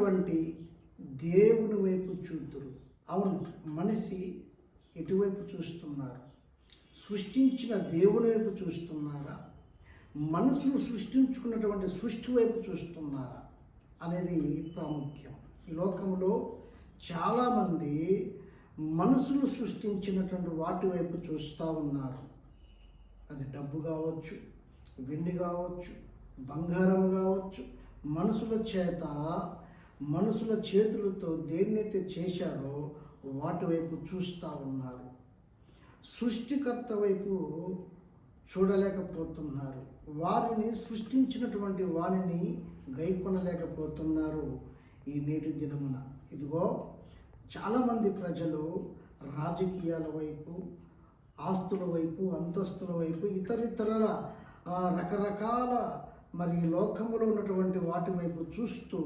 వంటి దేవుని వైపు చూతురు. అవును మనిషి ఎటువైపు చూస్తున్నారు? సృష్టించిన దేవుని వైపు చూస్తున్నారా? మనసును సృష్టించుకున్నటువంటి సృష్టి వైపు చూస్తున్నారా? అనేది ప్రాముఖ్యం. ఈ లోకంలో చాలామంది మనసులు సృష్టించినటువంటి వాటి వైపు చూస్తూ ఉన్నారు. అది డబ్బు కావచ్చు వెండి కావచ్చు బంగారం కావచ్చు మనుషుల చేత మనుషుల చేతులతో దేన్నైతే చేశారో వాటి వైపు చూస్తూ ఉన్నారు. సృష్టికర్త వైపు చూడలేకపోతున్నారు. వారిని సృష్టించినటువంటి వారిని గైకొనలేకపోతున్నారు ఈ నేటి దినమున. ఇదిగో చాలామంది ప్రజలు రాజకీయాల వైపు ఆస్తుల వైపు అంతస్తుల వైపు ఇతరితరుల రకరకాల మరి లోకంలో ఉన్నటువంటి వాటి వైపు చూస్తూ